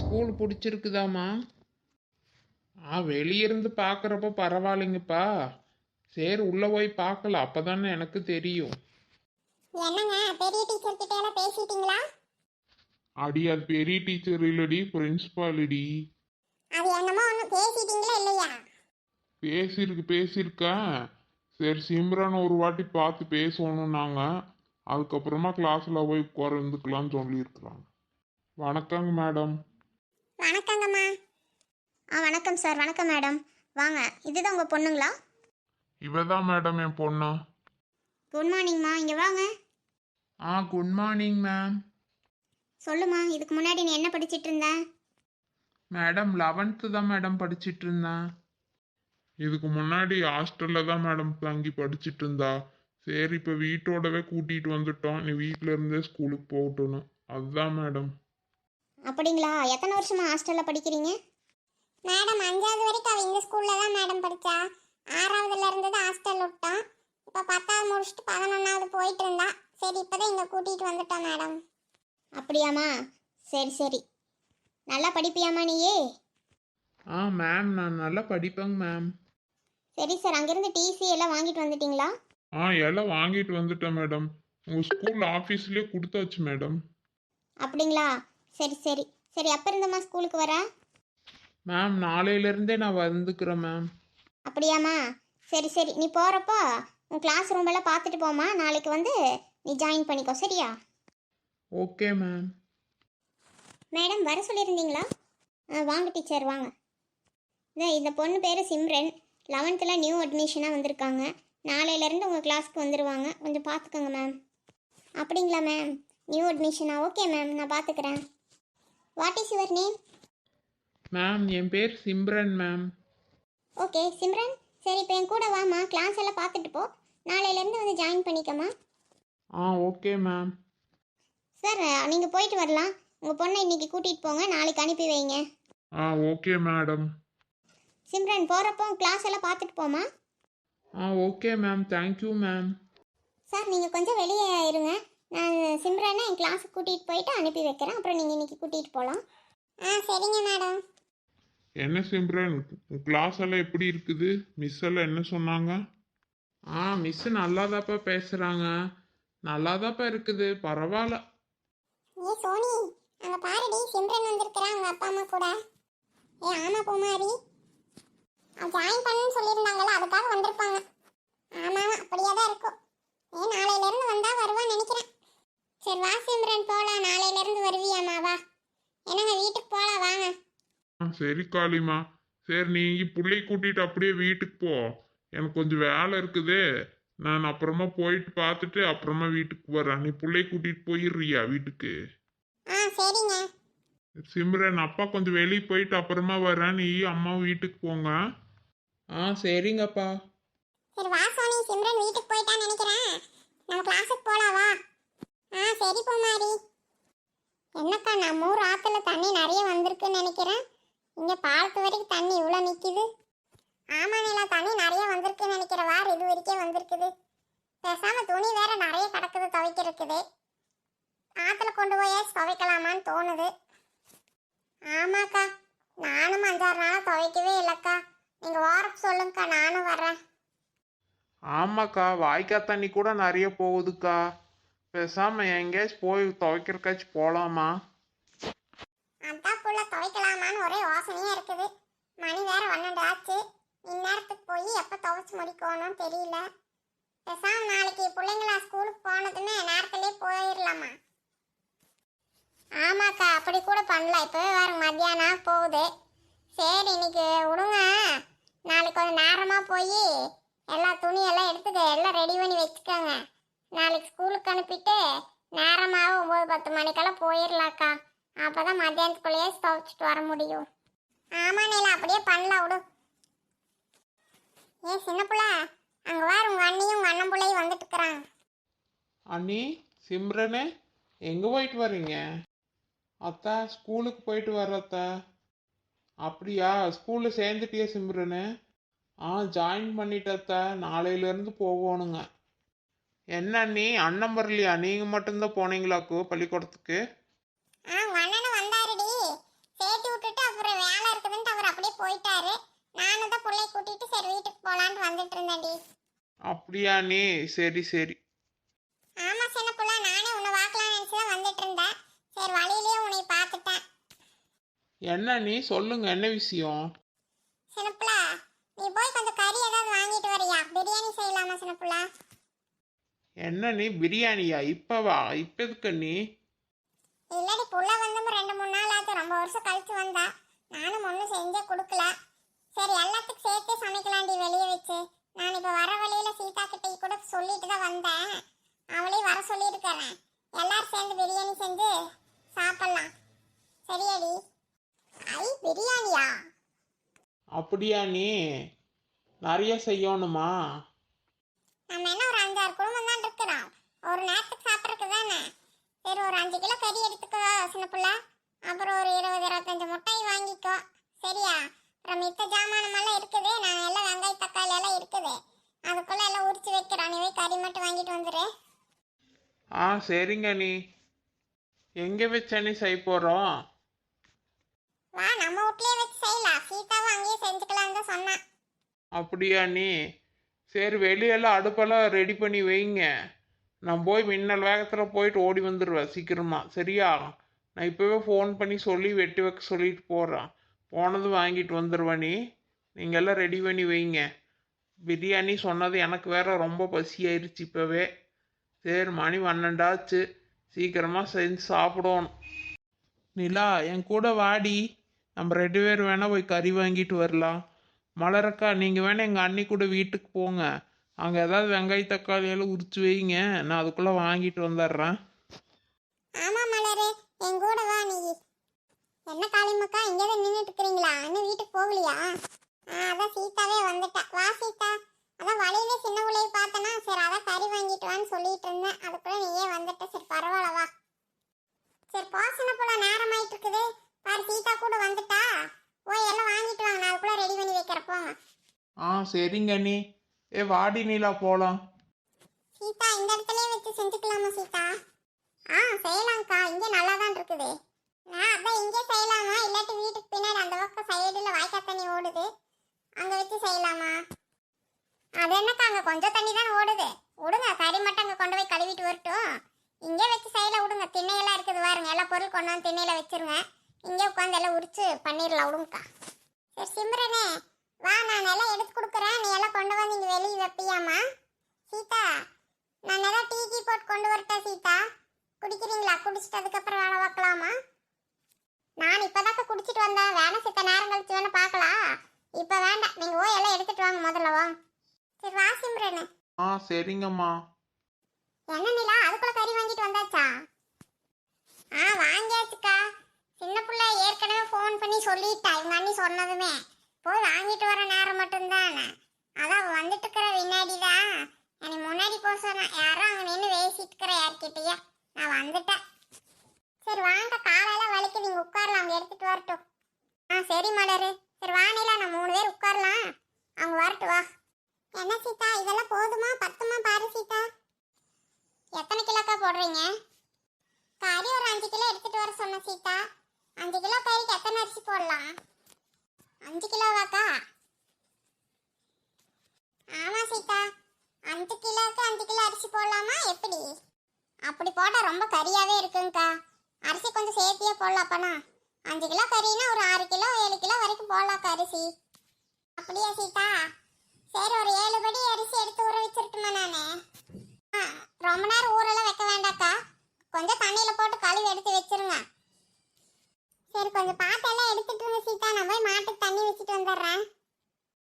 School பிடிச்சிருக்குதாம்மா? ஆ வெளியிருந்து பார்க்குறப்ப பரவாயில்லைங்கப்பா. சரி உள்ளே போய் பார்க்கலாம். அப்போ தானே எனக்கு தெரியும். என்னங்க பெரிய டீச்சர் கிட்ட எல்லாம் பேசிட்டீங்களா? அடி அது பெரிய டீச்சர் இல்லடி பிரின்ஸ்பால் இடி அது என்னமோ ஒன்று பேசிட்டீங்களா இல்லையா? பேசியிருக்கு பேசியிருக்கேன் சரி சிம்ரன் ஒரு வாட்டி பார்த்து பேசணும் நாங்கள் அதுக்கப்புறமா கிளாஸில் போய் உட்கார்ந்துக்கலாம்னு சொல்லியிருக்கிறாங்க. வணக்கங்க மேடம் ஆ வணக்கம் சார். வணக்கம் மேடம். வாங்க. இதுதான் உங்கள் பொண்ணுங்களா? இவ தான் மேடம் என் பொண்ணு. குட் மார்னிங்மா இங்கே வாங்க. ஆ குட் மார்னிங் மேம் சொல்லுமா இதுக்கு முன்னாடி நீ என்ன படிச்சிட்டு இருந்த? மேடம் லெவன்த்து தான் மேடம் படிச்சிட்டு இருந்தேன் இதுக்கு முன்னாடி ஹாஸ்டலில் தான் மேடம் தங்கி படிச்சிட்டு இருந்தா. சரி இப்போ வீட்டோடவே கூட்டிகிட்டு வந்துட்டோம். நீ வீட்டில் இருந்தே ஸ்கூலுக்கு போகட்டும்னு அதுதான் மேடம். அப்படிங்களா? எத்தனை வருஷமா ஹாஸ்டலில் படிக்கிறீங்க? மேடம் அஞ்சாவது வரைக்கும் அவ இந்த ஸ்கூல்ல தான் மேடம் படிச்சா. ஆறாவதுல இருந்து தான் ஹாஸ்டல் விட்டோம் இப்போ பத்தாவது முடிச்சுட்டு பதினொன்னாவது போயிட்டு இருந்தா. சரி இப்போதான் இங்கே கூட்டிகிட்டு வந்துட்டோம் மேடம். அப்படியாம்மா? சரி சரி. நல்லா படிப்பியாம்மா நீயே? ஆ மேம் நான் நல்லா படிப்பேங்க மேம் சரி சார் அங்கேருந்து டிசி எல்லாம் வாங்கிட்டு வந்துட்டீங்களா? ஆ எல்லாம் வாங்கிட்டு வந்துட்டேன் மேடம் உங்கள் ஸ்கூல் ஆஃபீஸ்லேயே கொடுத்தாச்சு மேடம் அப்படிங்களா? சரி சரி. சரி அப்போ இருந்தம்மா ஸ்கூலுக்கு வர? மேம் நாளையிலேருந்தே நான் வந்துக்கிறேன் மேம் அப்படியாம்மா? சரி சரி. நீ போகிறப்போ உன் கிளாஸ் ரூம் எல்லாம் பார்த்துட்டு போம்மா. நாளைக்கு வந்து நீ ஜாயின் பண்ணிக்கோ சரியா? ஓகே மேம் மேடம் வர சொல்லியிருந்தீங்களா? ஆ வாங்க டீச்சர் வாங்க. இந்த இந்த பொண்ணு பேர் சிம்ரன். லெவன்த்தில் நியூ அட்மிஷனாக வந்திருக்காங்க. நாளையிலேருந்து உங்கள் கிளாஸ்க்கு வந்துடுவாங்க கொஞ்சம் பார்த்துக்கோங்க மேம் அப்படிங்களா மேம் நியூ அட்மிஷனா ஓகே மேம் நான் பார்த்துக்கிறேன். What is your name ma'am என் பேர் சிம்ரன் மேம் ஓகே சிம்ரன். சரி இப்போ என் கூட வாம்மா கிளாஸ் எல்லாம் பார்த்துட்டு போ. நாளையிலேருந்து வந்து ஜாயின் பண்ணிக்கம்மா ஆ ஓகே மேம் சார் நீங்கள் போயிட்டு வரலாம். உங்கள் பொண்ணை இன்னைக்கு கூட்டிகிட்டு போங்க. நாளைக்கு அனுப்பி வைங்க. ஆ ஓகே மேடம் சிம்ரன் போகிறப்போ கிளாஸ் எல்லாம் பார்த்துட்டு போமா ஆ okay ma'am thank you ma'am sir நீங்கள் கொஞ்சம் வெளியே இருங்க. நான் சிம்ரனை என் கிளாஸுக்கு கூட்டிகிட்டு போயிட்டு அனுப்பி வைக்கிறேன். அப்புறம் நீங்கள் இன்னைக்கு கூட்டிகிட்டு போகலாம் ஆ சரிங்க மேடம் என்ன சிம்ரன்? கிளாஸ் எல்லாம் எப்படி இருக்குது? மிஸ் எல்லாம் என்ன சொன்னாங்க? ஆ மிஸ் நல்லாதாப்பா பேசுகிறாங்க நல்லாதாப்பா இருக்குது. பரவாயில்ல. ஏ சோனி அங்க பாருடி சிம்ரன் வந்திருக்கிறா அவங்க அப்பா அம்மா கூட. ஏ ஆமா பூமாரி. ஜாயின் பண்ணனும் சொல்லிருந்தாங்கல அதுக்காக வந்திருப்பாங்க. ஆமா ஆமா அப்படியே தான் இருக்கும். ஏ நாளையில இருந்து வந்தா வருவான்னு நினைக்கிறேன். சரி வா சிம்ரன் போலாம். நாளையில இருந்து வருவியாமா வா. என்னங்க வீட்டுக்கு போலாம் வாங்க. ஆ சரி காளிமா. சரி நீ பிள்ளை கூட்டிட்டு அப்படியே வீட்டுக்கு போ. எனக்கு கொஞ்சம் வேலை இருக்குது. நான் அப்புறமா போயிட்டு பார்த்துட்டு அப்புறமா வீட்டுக்கு வரேன் நீ பிள்ளை கூட்டிட்டு போயிடுறியா வீட்டுக்கு? ஆ சரிங்க. சிம்ரன் அப்பா கொஞ்சம் வெளியே போயிட்டு அப்புறமா வரேன் நீ அம்மா வீட்டுக்கு போங்க. ஆ சரிங்கப்பா. சரி வா சோனி சிம்ரன் வீட்டுக்கு போயிட்டான்னு நினைக்கிறேன். நம்ம கிளாஸுக்கு போலாம் வா. ஆ சரி பூமாரி என்னக்கா நம்ம ஊர் ஆத்துல தண்ணி நிறைய வந்திருக்குன்னு நினைக்கிறேன். இங்க பாலத்து வரைக்கும் தண்ணி இவ்வளோ நிக்குது. ஆமா நிலா தண்ணி நிறைய வந்திருக்குன்னு நினைக்கிற வார் இது வரைக்கும் வந்திருக்குது. பேசாம துணி வேற நிறைய கிடக்குது துவைக்கிறதுக்குது ஆத்துல கொண்டு போய் துவைக்கலாமான்னு தோணுது. ஆமாக்கா நானும் அஞ்சாறு நாளாக துவைக்கவே இல்லைக்கா. நீங்கள் வாரப்பு சொல்லுங்கக்கா நானும் வரேன் ஆமாக்கா வாய்க்கா தண்ணி கூட நிறைய போகுதுக்கா. பேசாமல் எங்கேயாச்சும் போய் துவைக்கிறக்காச்சும் போகலாமா அதான் துவைக்கலாமான்னு ஒரே யோசனையே இருக்குது. மணி வேற பன்னெண்டு ஆச்சு. இந்நேரத்துக்கு போய் எப்போ துவைச்சு முடிக்கணும்னு தெரியல. பெசாம் நாளைக்கு பிள்ளைங்களா ஸ்கூலுக்கு போனதுன்னு நேரத்துலேயே போயிடலாமா ஆமாக்கா அப்படி கூட பண்ணலாம். இப்போவே வேறு மத்தியானம் போகுது. சரி இன்னைக்கு விடுங்க நாளைக்கு கொஞ்சம் நேரமாக போய் எல்லா துணியெல்லாம் எடுத்துக்க. எல்லாம் ரெடி பண்ணி வச்சுக்கோங்க. நாளைக்கு ஸ்கூலுக்கு அனுப்பிட்டு நேரமாக ஒம்பது பத்து மணிக்கெல்லாம் போயிடலாக்கா அப்பதான் மத்தியானத்துக்குள்ளேயே துவைச்சிட்டு வர முடியும். ஆமாம் நீல அப்படியே பண்ணலாம் விடு. ஏ சின்ன பிள்ளை அங்கே வார் உங்கள் அண்ணியும் உங்கள் அண்ணன் பிள்ளையும் வந்துட்டு அண்ணி சிம்ரனே எங்கே போயிட்டு வர்றீங்க அத்தா ஸ்கூலுக்கு போயிட்டு வர்றத்தா அப்படியா ஸ்கூலில் சேர்ந்துட்டியா சிம்ரனு? ஆ ஜாயின் பண்ணிட்டத்தா நாளையிலேருந்து போகணுங்க. என்ன அண்ணி அண்ணன் வரலையா? நீங்கள் மட்டும்தான் போனீங்களாக்கோ பள்ளிக்கூடத்துக்கு ஆ உங்க அண்ணனும் வந்தாருடி சரி போயிட்டாரு நானும் தான் பிள்ளைய கூட்டிட்டு சரி வீட்டுக்கு போலான்னு வந்துட்டு இருந்தேன்டி. அப்படியா நீ? சரி சரி. ஆமா சின்ன புள்ள நானே உன்னை பார்க்கலாம்னு நினைச்சு தான் வந்துட்டு இருந்தேன். சரி வழியிலேயே உன்னை பார்த்துட்டேன். என்ன நீ? சொல்லுங்க என்ன விஷயம்? சின்னப்புள்ள நீ போய் கொஞ்சம் கறி ஏதாவது வாங்கிட்டு வரியா? பிரியாணி செய்யலாமா சின்னப்புள்ள என்ன நீ பிரியாணியா? இப்பவா? இப்ப எதுக்கு நீ? இல்லடி புள்ள வந்து ரெண்டு மூணு நாள் ஆச்சு. ரொம்ப வருஷம் கழிச்சு வந்தா. நானும் ஒன்றும் செஞ்சே கொடுக்கல. சரி எல்லாத்துக்கும் சேர்த்தே சமைக்கலாண்டி வெளியே வச்சு. நான் இப்போ வர வழியில சீதா கிட்ட கூட சொல்லிட்டு தான் வந்தேன். அவளையும் வர சொல்லியிருக்கிறேன். எல்லாரும் சேர்ந்து பிரியாணி செஞ்சு சாப்பிடலாம். சரியாடி? ஐ பிரியாணியா? அப்படியா நீ? நிறைய செய்யணுமா? நம்ம என்ன ஒரு அஞ்சாறு குடும்பம் தான் இருக்கிறோம். ஒரு நேரத்துக்கு சாப்பிட்றதுக்கு தானே. சரி ஒரு அஞ்சு கிலோ கறி எடுத்துக்கோ சின்ன புள்ள. அப்புறம் ஒரு இருபது இருபத்தஞ்சு முட்டாய் வாங்கிக்கோ. சரியா? அப்புறம் மித்த ஜாமானமெல்லாம் இருக்குது. நான் எல்லாம் வெங்காய தக்காளி எல்லாம் இருக்குது. அதுக்குள்ள எல்லாம் உரிச்சு வைக்கிறோம் நீ போய் கறி மட்டும் வாங்கிட்டு வந்துரு. ஆ சரிங்க நீ. எங்க வச்ச நீ செய்ய போறோம்? வா நம்ம வீட்லயே வச்சு செய்யலாம். சீதாவும் அங்கேயே செஞ்சுக்கலாம்னு தான் சொன்னான். அப்படியா நீ? சரி வெளியெல்லாம் அடுப்பெல்லாம் ரெடி பண்ணி வைங்க. நான் போய் மின்னல் வேகத்தில் போயிட்டு ஓடி வந்துடுவேன் சீக்கிரமா. சரியா? நான் இப்போவே ஃபோன் பண்ணி சொல்லி வெட்டி வைக்க சொல்லிட்டு போகிறேன் போனதும் வாங்கிட்டு வந்துடுவேன் நீ. நீங்கள் எல்லாம் ரெடி பண்ணி வைங்க. பிரியாணி சொன்னது எனக்கு வேற ரொம்ப பசியாயிருச்சு இப்போவே. சரி மணி பன்னெண்டாச்சு. சீக்கிரமாக செஞ்சு சாப்பிடணும். நிலா என் கூட வாடி. நம்ம ரெண்டு பேர் வேணால் போய் கறி வாங்கிட்டு வரலாம். மலரக்கா நீங்கள் வேணால் எங்கள் அண்ணி கூட வீட்டுக்கு போங்க. அங்கே ஏதாவது வெங்காய தக்காளி எல்லாம் உரிச்சு வைங்க. நான் அதுக்குள்ளே வாங்கிட்டு வந்துடுறேன். ஆமாம் மலரே என் கூட வா நீ. என்ன காளிமக்கா இங்கே தான் நின்றுட்டு இருக்கிறீங்களா இன்னும் வீட்டுக்கு போகலையா? ஆ அதான் சீதாவே வந்துட்டா. வா சீதா. அதான் வழியில சின்ன பிள்ளைய பார்த்தனா சரி அதான் கறி வாங்கிட்டு வான்னு சொல்லிட்டு இருந்தேன். அதுக்குள்ள நீயே வந்துட்ட. சரி பரவாயில்ல வா. சரி போசன போல நேரம் ஆயிட்டு இருக்குது பாரு சீதா கூட வந்துட்டா. போய் எல்லாம் வாங்கிட்டு வாங்க. நான் அதுக்குள்ள ரெடி பண்ணி வைக்கிறேன் போங்க. ஆ சரிங்க அண்ணி. ஏ வாடி நீலா போகலாம் சீதா இந்த இடத்துலயே வச்சு செஞ்சுக்கலாமா சீதா? ஆ செய்யலாம்க்கா. இங்கே நல்லா தான் இருக்குது. நான் அதான் இங்கே செய்யலாமா? இல்லாட்டி வீட்டுக்கு பின்னாடி அந்த பக்கம் சைடுல வாய்க்கால் தண்ணி ஓடுது. அங்கே வச்சு செய்யலாமா? அது என்னக்கா அங்கே கொஞ்சம் தண்ணி தான் ஓடுது. விடுங்க கறி மட்டும் அங்கே கொண்டு போய் கழுவிட்டு வரட்டும். இங்கே வச்சு செய்யல விடுங்க. திண்ணையெல்லாம் இருக்குது பாருங்க. எல்லா பொருள் கொண்டு வந்து திண்ணையில வச்சிருங்க. இங்கே உட்காந்து எல்லாம் உரிச்சு பண்ணிடலாம் விடுங்கக்கா. சரி சிம்ரனே வா நான் எல்லாம் எடுத்து கொடுக்குறேன். நீ எல்லாம் கொண்டு வந்து இங்கே வெளியே வைப்பியாமா சீதா நான் ஏதாவது டீ கீ போட்டு கொண்டு வரட்டா சீதா. குடிக்கிறீங்களா? குடிச்சிட்டு அதுக்கப்புறம் வேலை பார்க்கலாமா? நான் இப்போதாக்க குடிச்சிட்டு வந்தேன். வேணா சித்த நேரம் கழிச்சு வேணா பார்க்கலாம். இப்போ வேண்டாம். நீங்கள் ஓ எல்லாம் எடுத்துட்டு வாங்க முதல்ல வா. சரி வா சிம்ரனு. ஆ சரிங்கம்மா. என்ன நிலா? அதுக்குள்ள கறி வாங்கிட்டு வந்தாச்சா? ஆ வாங்கியாச்சுக்கா. சின்ன பிள்ளை ஏற்கனவே ஃபோன் பண்ணி சொல்லிட்டா. இவங்க அண்ணி சொன்னதுமே. போய் வாங்கிட்டு வர நேரம் மட்டும்தான். அதான் வந்துட்டு இருக்கிற வினாடி தான் என்னை முன்னாடி போக சொன்னேன் யாரும் அங்கே நின்று பேசிட்டு இருக்கிற யார்கிட்டயா. நான் வந்துட்டேன். சரி வாங்க காலையில வலிக்கு நீங்க உட்காரலாம் அவங்க எடுத்துட்டு வரட்டும். ஆ சரி மலரு. சரி வானிலா நம்ம மூணு பேர் உட்காரலாம். அவங்க வரட்டு வா. என்ன சீதா? இதெல்லாம் போதுமா? பத்துமா? பாரு சீதா. எத்தனை கிலோக்கா போடுறீங்க? கறி ஒரு அஞ்சு கிலோ எடுத்துட்டு வர சொன்ன சீதா. அஞ்சு கிலோ கறிக்கு எத்தனை அரிசி போடலாம்? அஞ்சு கிலோவாக்கா? ஆமா சீதா. அஞ்சு கிலோக்கு அஞ்சு கிலோ அரிசி போடலாமா? எப்படி? அப்படி போட்டால் ரொம்ப கறியாகவே இருக்குங்கக்கா. அரிசி கொஞ்சம் சேர்த்தியே போடலாம் அப்பனா. அஞ்சு கிலோ கறின்னா ஒரு ஆறு கிலோ ஏழு கிலோ வரைக்கும் போடலாக்கா அரிசி அப்படியா சீதா? சரி ஒரு ஏழு படி அரிசி எடுத்து ஊற வச்சிருட்டுமா நான்? ஆ, ரொம்ப நேரம் ஊரெல்லாம் வைக்க வேண்டாக்கா கொஞ்சம் தண்ணியில் போட்டு கழுவி எடுத்து வச்சிருங்க. சரி கொஞ்சம் பாட்டெல்லாம் எடுத்துட்டு இருங்க சீதா. நான் போய் மாட்டுக்கு தண்ணி வச்சுட்டு வந்துடுறேன்.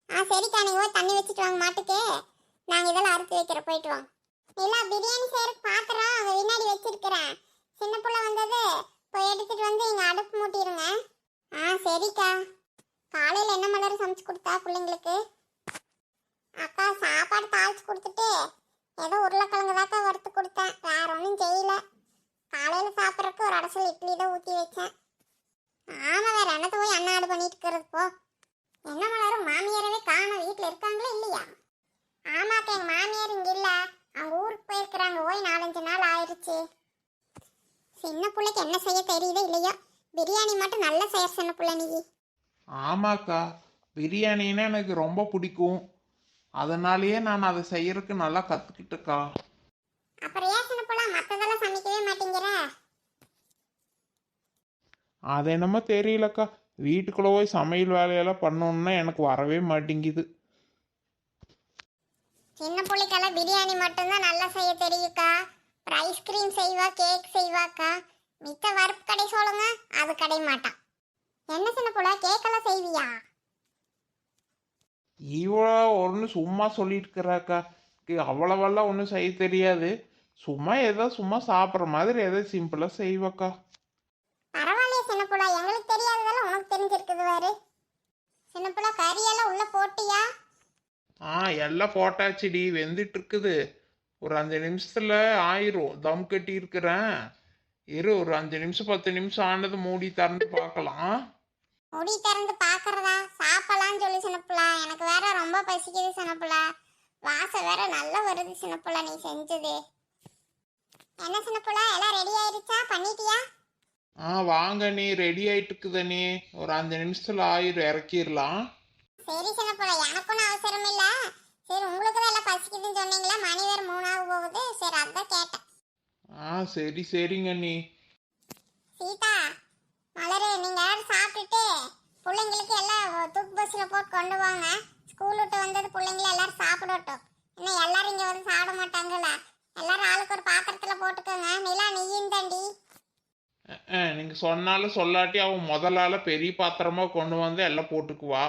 ஆ சரிக்கா நீங்கள் போய் தண்ணி வச்சுட்டு வாங்க மாட்டுக்கு. நாங்கள் இதெல்லாம் அறுத்து வைக்கிற போயிட்டு வாங்க. இல்லை பிரியாணி செய்யறதுக்கு பாத்திரம் அங்கே பின்னாடி வச்சிருக்கிறேன். சின்ன பிள்ளை எடுத்துட்டு வந்து இங்க அடுப்பு மூட்டிடுங்க ஆ சரிக்கா. காலையில என்ன மலர் சமைச்சு கொடுத்தா பிள்ளைங்களுக்கு? அக்கா சாப்பாடு தாளிச்சு கொடுத்துட்டு ஏதோ உருளைக்கிழங்கு தாக்கா வறுத்து கொடுத்தேன். வேற ஒன்றும் செய்யல. காலையில் சாப்பிட்றதுக்கு ஒரு அடசல் இட்லி தான் ஊற்றி வச்சேன். ஆமாம் வேற என்னத்தை போய் அண்ணாடு பண்ணிட்டு இருக்கிறது போ. என்ன மலரும்? மாமியாரவே காணோம். வீட்டில் இருக்காங்களா இல்லையா? ஆமாக்கா எங்கள் மாமியார் இங்கே இல்லை. அவங்க ஊருக்கு போயிருக்கிறாங்க. போய் நாலஞ்சு நாள் ஆயிடுச்சு சின்ன பிள்ளைக்கு என்ன செய்ய தெரியுதோ இல்லையோ? பிரியாணி மட்டும் நல்லா செய்ய சின்ன பிள்ளை நீ. ஆமாக்கா பிரியாணின்னா எனக்கு ரொம்ப பிடிக்கும். அதனாலேயே நான் அதை செய்யறதுக்கு நல்லா கற்றுக்கிட்டேக்கா அப்புறம் ஏன் சின்ன புள்ள மற்றதெல்லாம் சமைக்கவே மாட்டேங்கிற? அது என்னமோ தெரியலக்கா. வீட்டுக்குள்ளே போய் சமையல் வேலையெல்லாம் பண்ணணுன்னா எனக்கு வரவே மாட்டேங்குது. சின்ன புள்ளைக்கெல்லாம் பிரியாணி மட்டும்தான் நல்லா செய்ய தெரியுக்கா? அப்புறம் ஐஸ்கிரீம் செய்வா கேக் செய்வாக்கா? மித்த வறுப்பு கடை சொல்லுங்க அது கடை மாட்டான் என்ன சின்ன புள்ள கேக்கெல்லாம் செய்வியா? இவ்வளோ ஒன்று சும்மா சொல்லிட்டு இருக்கிறாக்கா அவ்வளவெல்லாம் ஒன்றும் செய்ய தெரியாது. சும்மா ஏதோ சும்மா சாப்பிட்ற மாதிரி ஏதோ சிம்பிளாக செய்வேக்கா. பரவாயில்லையே சின்ன புள்ள எங்களுக்கு தெரியாததெல்லாம் உனக்கு தெரிஞ்சிருக்குது பாரு சின்ன புள்ள கறியெல்லாம் உள்ள போட்டியா? ஆ எல்லாம் போட்டாச்சுடி வெந்துட்டு இருக்குது ஒரு அஞ்சு நிமிஷத்தில் ஆயிரும். தம் கட்டி இருக்கிறேன் இரு ஒரு அஞ்சு நிமிஷம் பத்து நிமிஷம் ஆனது மூடி திறந்து பார்க்கலாம். முடி திறந்து பாக்குறதா சாப்பிடலாம்னு சொல்லி சின்ன புள்ள எனக்கு வேற ரொம்ப பசிக்குது சின்ன புள்ள வாசம் வேற நல்லா வருது சின்ன புள்ள நீ செஞ்சது. என்ன சின்ன புள்ள எல்லாம் ரெடி ஆயிருச்சா? பண்ணிட்டியா? ஆ வாங்க நீ. ரெடி ஆயிட்டு இருக்குத நீ. ஒரு அஞ்சு நிமிஷத்தில் ஆயிரும். இறக்கிடலாம். சரி சின்ன புள்ள எனக்கும் அவசரம் இல்ல சரி உங்களுக்கு தான் எல்லாம் பசிக்குதுன்னு சொன்னீங்களா? மணி வேற மூணாக போகுது. சரி அதான் கேட்டேன். ஆ சரி சரிங்க நீ சீதா மலரு நீங்க எல்லாரும் சாப்பிட்டுட்டு பிள்ளைங்களுக்கு எல்லாம் தூக்கு பஸ்ல போட்டு கொண்டு வாங்க ஸ்கூல் விட்டு வந்தது பிள்ளைங்கள எல்லாரும் சாப்பிடட்டும். இன்னும் எல்லாரும் இங்க வந்து சாப்பிட மாட்டாங்கல்ல. எல்லாரும் ஆளுக்கு ஒரு பாத்திரத்துல போட்டுக்கோங்க. நிலா நீயும் தாண்டி. நீங்கள் சொன்னாலும் சொல்லாட்டி அவன் முதலால பெரிய பாத்திரமா கொண்டு வந்து எல்லாம் போட்டுக்குவா.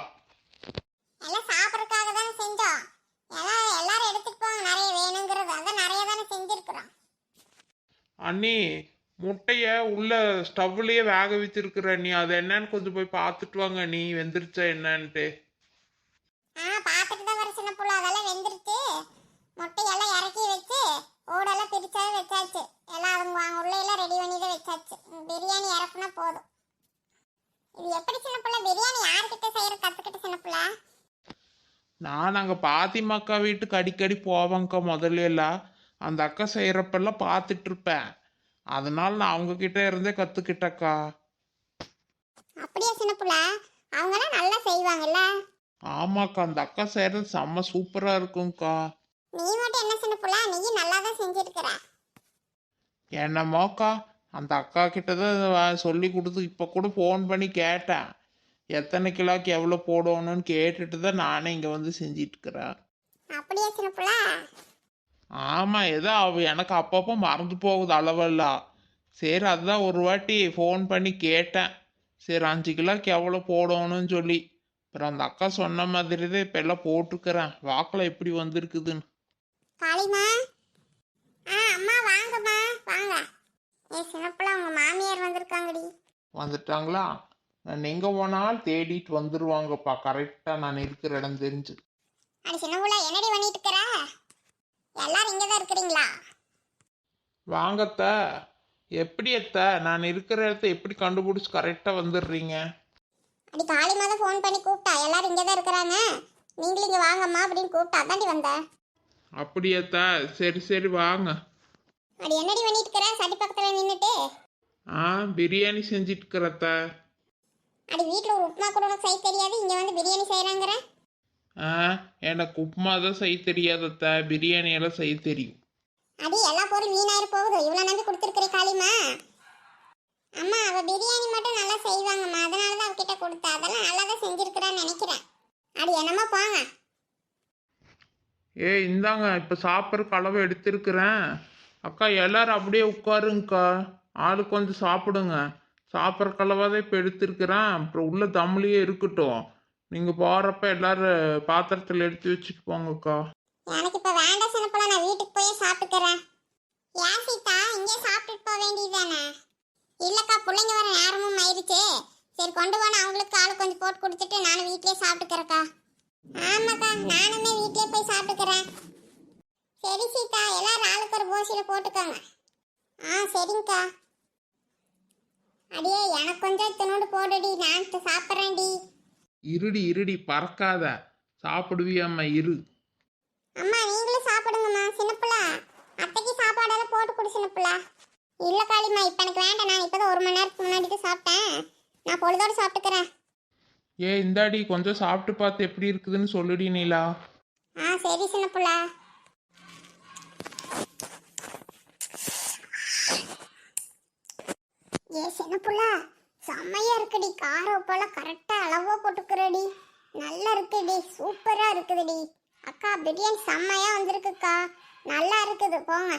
எல்லாம் சாப்பிட்றதுக்காக தானே செஞ்சோம். எல்லாம் எல்லாரும் எடுத்துட்டு போங்க நிறைய வேணுங்கிறது. அதான் நிறைய தானே செஞ்சிருக்கிறோம். அண்ணி முட்டைய உள்ள ஸ்டவ்லயே வேக வச்சிருக்கிற நீ அது என்னன்னு கொஞ்சம் போய் பார்த்துட்டு வாங்க நீ வெந்துருச்சா என்னன்ட்டு. ஆ பார்த்துட்டு தான் வர சின்ன புள்ள. அதெல்லாம் வெந்துருச்சு. முட்டையெல்லாம் இறக்கி வச்சு ஓடெல்லாம் பிரிச்சாவே வச்சாச்சு. எல்லாம் அவங்க அவங்க உள்ள எல்லாம் ரெடி பண்ணி தான் வச்சாச்சு. பிரியாணி இறக்குனா போதும். இது எப்படி சின்ன புள்ள? பிரியாணி யார்கிட்ட செய்யற கத்துக்கிட்டு சின்ன புள்ள? நான் அங்கே பாத்திமா அக்கா வீட்டுக்கு அடிக்கடி போவேங்க்கா முதல்ல எல்லாம். அந்த அக்கா செய்கிறப்பெல்லாம் பார்த்துட்டு இருப்பேன். அதனால நான் அவங்க கிட்ட இருந்தே கற்றுக்கிட்டக்கா அப்படியா சின்ன புள்ள? அவங்கலாம் நல்லா செய்வாங்கல்ல? ஆமாக்கா அந்த அக்கா செய்கிறது செம்ம சூப்பராக இருக்கும்க்கா. நீ மட்டும் என்ன சின்ன புள்ள? நீ நல்லா தான் செஞ்சிருக்கிற. என்னமோக்கா அந்த அக்கா கிட்ட தான் சொல்லி கொடுத்து இப்போ கூட ஃபோன் பண்ணி கேட்டேன். எத்தனை கிலோக்கு எவ்வளோ போடணும்னு கேட்டுட்டு தான் நானே இங்கே வந்து செஞ்சிட்டு இருக்கிறேன் அப்படியா சின்ன புள்ள ஆமாம் ஏதோ அவ எனக்கு அப்பப்போ மறந்து போகுது அளவெல்லாம். சரி அதுதான் ஒரு வாட்டி ஃபோன் பண்ணி கேட்டேன். சரி அஞ்சு கிலோக்கு எவ்வளோ போடணும்னு சொல்லி. அப்புறம் அந்த அக்கா சொன்ன மாதிரி தான் இப்போ எல்லாம் போட்டிருக்கிறேன் வாக்கில் எப்படி வந்திருக்குதுன்னு. காளிமா? ஆ அம்மா வாங்கம்மா வாங்க. ஏ சின்ன புள்ள உங்க மாமியார் வந்திருக்காங்கடி. வந்துட்டாங்களா? நான் எங்கே போனாலும் தேடிட்டு வந்துருவாங்கப்பா. கரெக்டாக நான் இருக்கிற இடம் தெரிஞ்சு. அடி சின்ன புள்ள என்னடி பண்ணிட்டு இருக்கிற? எல்லாரும் இங்கே தான் இருக்கிறீங்களா? வாங்கத்த எப்படி அத்த? நான் இருக்கிற இடத்த எப்படி கண்டுபிடிச்சி கரெக்டாக வந்துடுறீங்க? அடி காளிமா தான் ஃபோன் பண்ணி கூப்பிட்டா. எல்லாரும் இங்கே தான் இருக்கிறாங்க. நீங்களும் இங்கே வாங்கம்மா அப்படின்னு கூப்பிட்டா. அதாண்டி வந்தேன் அப்படியாத்த சரி சரி வாங்க. அடி என்னடி பண்ணிட்டு இருக்கிற? சட்டி பக்கத்தில் நின்றுட்டு ஆ பிரியாணி செஞ்சிட்டு இருக்கிறத்த அடி வீட்டில் ஒரு உப்புமா கூட உனக்கு செய்ய தெரியாது? இங்கே வந்து பிரியாணி செய்கிறாங்கிற ஆ எனக்கு உப்புமா தான் செய்ய தெரியாதத்த பிரியாணி எல்லாம் செய்ய தெரியும். அடி எல்லா பொருள் வீணாயிரு போகுது? இவ்வளோ நம்பி கொடுத்துருக்குற காளிமா. அம்மா அவள் பிரியாணி மட்டும் நல்லா செய்வாங்கம்மா. அதனால தான் அவகிட்ட கொடுத்தா. அதெல்லாம் நல்லா தான் செஞ்சிருக்கிறான்னு நினைக்கிறேன். அடி என்னம்மா போங்க. ஏ இந்தாங்க. இப்போ சாப்பிட்றக்கு அளவு எடுத்திருக்கிறேன். அக்கா எல்லாரும் அப்படியே உட்காருங்கக்கா. ஆளு கொஞ்சம் சாப்பிடுங்க. சாப்பிட்றக்கு கலவாதான் இப்போ எடுத்திருக்கிறேன். அப்புறம் உள்ள தம்லேயே இருக்கட்டும். நீங்கள் போகிறப்ப எல்லாரும் பாத்திரத்தில் எடுத்து வச்சுட்டு போங்கக்கா. எனக்கு இப்போ வேண்டாம் சின்னப்பல நான் வீட்டுக்கு போய் சாப்பிட்டுக்கிறேன். ஏன் சீதா இங்கே சாப்பிட்டுட்டு போக வேண்டியதானே இல்லைக்கா பிள்ளைங்க வர நேரமும் ஆயிடுச்சு. சரி கொண்டு போனால் அவங்களுக்கு ஆள் கொஞ்சம் போட்டு கொடுத்துட்டு நானும் வீட்லேயே சாப்பிட்டுக்கிறேக்கா ஆமாக்கா நானுமே வீட்லேயே போய் சாப்பிட்டுக்கிறேன். சரி சீதா எல்லாரும் ஆளுக்கு ஒரு போசியில் போட்டுக்கோங்க. ஆ சரிங்கக்கா. அடியே எனக்கு கொஞ்சம் தினோடு போடுடி நான் சாப்பிட்றேன்டி. இருடி இருடி பறக்காத. சாப்பிடுவியாம்மா இரு. அம்மா நீங்களும் சாப்பிடுங்கம்மா சின்னப்புல அத்தைக்கு சாப்பாடெல்லாம் போட்டு கொடு சின்னப்புல இல்ல காளிம்மா இப்ப எனக்கு வேண்டாம். நான் இப்பதான் ஒரு மணி நேரத்துக்கு முன்னாடி சாப்பிட்டேன். நான் பொழுதோட சாப்பிட்டுக்கிறேன். ஏ இந்தாடி கொஞ்சம் சாப்பிட்டு பார்த்து எப்படி இருக்குதுன்னு சொல்லுடி நீலா. ஆ சரி சின்ன ஏ சின்ன புள்ள செம்மையா இருக்குடி. காரம் உப்பெல்லாம் கரெக்டா அளவா போட்டுக்கிறடி. நல்லா இருக்குடி. சூப்பரா இருக்குதுடி. அக்கா பிரியாணி செம்மையா வந்திருக்குக்கா. நல்லா இருக்குது. போங்க.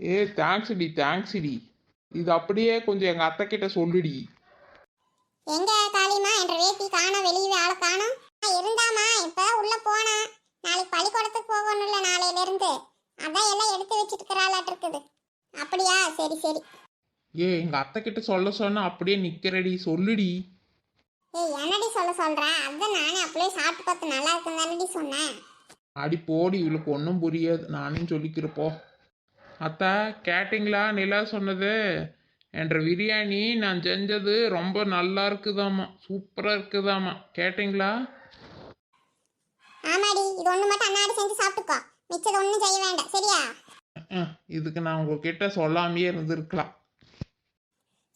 ஏ தேங்க்ஸ்டி தேங்க்ஸ்டி. இது அப்படியே கொஞ்சம் எங்கள் அத்தை கிட்ட சொல்லுடி. எங்க காளிமா? என்ற வேட்டி காணோம். வெளியே ஆளை காணோம். இருந்தாமா இப்ப உள்ள போனா. நாளைக்கு பள்ளிக்கூடத்துக்கு போகணும்ல நாளையில இருந்து அதான் எல்லாம் எடுத்து வச்சிட்டு இருக்கிறாளாட்டு இருக்குது அப்படியா? சரி சரி. ஏ எங்கள் அத்தை கிட்ட சொல்ல சொன்னா அப்படியே நிற்கிறடி சொல்லுடி. ஏய் என்னடி சொல்ல சொல்ற? அதான் நானே அப்படியே சாப்பிட்டு பார்த்து நல்லா இருக்குன்னு தானடி சொன்னேன். அடி போடி இவளுக்கு ஒன்றும் புரியாது. நானும் சொல்லிக்கிறப்போ அத்தா கேட்டிங்களா? நிலா சொன்னது. என்ற பிரியாணி நான் செஞ்சது ரொம்ப நல்லா இருக்குதாம்மா. சூப்பராக இருக்குதாம்மா. கேட்டிங்களா? ஆமாடி இது ஒண்ணு மட்டும் அண்ணாடி செஞ்சு சாப்பிட்டுக்கோ. மிச்சது ஒண்ணும் செய்ய வேண்டாம். சரியா? அஹ், இதுக்கு நான் உங்ககிட்ட சொல்லாமையே இருந்திருக்கலாம்.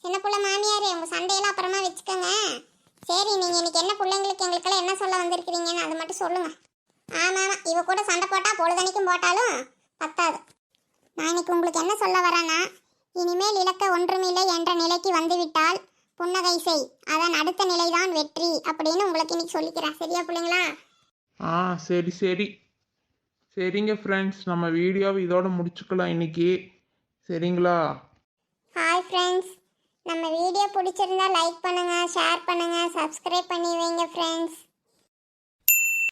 சின்ன புள்ள மாமியாரே உங்க சண்டையெல்லாம் அப்புறமா வச்சுக்கோங்க. சரி நீங்க இன்னைக்கு என்ன பிள்ளைங்களுக்கு எங்களுக்கெல்லாம் என்ன சொல்ல வந்திருக்கிறீங்கன்னு அது மட்டும் சொல்லுங்க. ஆமா ஆமா இவ கூட சண்டை போட்டா பொழுதனைக்கும் போட்டாலும் பத்தாது. நான் இன்னைக்கு உங்களுக்கு என்ன சொல்ல வரேன்னா இனிமேல் இலக்க ஒன்றுமில்லை என்ற நிலைக்கு வந்துவிட்டால் புன்னகை செய். அதன் அடுத்த நிலைதான் வெற்றி அப்படின்னு உங்களுக்கு இன்னைக்கு சொல்லிக்கிறேன். சரியா பிள்ளைங்களா? ஆ சரி சரி. சரிங்க ஃப்ரெண்ட்ஸ் நம்ம வீடியோவை இதோட முடிச்சுக்கலாம் இன்னைக்கு. சரிங்களா? ஹாய் ஃப்ரெண்ட்ஸ் நம்ம வீடியோ பிடிச்சிருந்தா லைக் பண்ணுங்கள் ஷேர் பண்ணுங்கள் சப்ஸ்கிரைப் பண்ணி வைங்க ஃப்ரெண்ட்ஸ்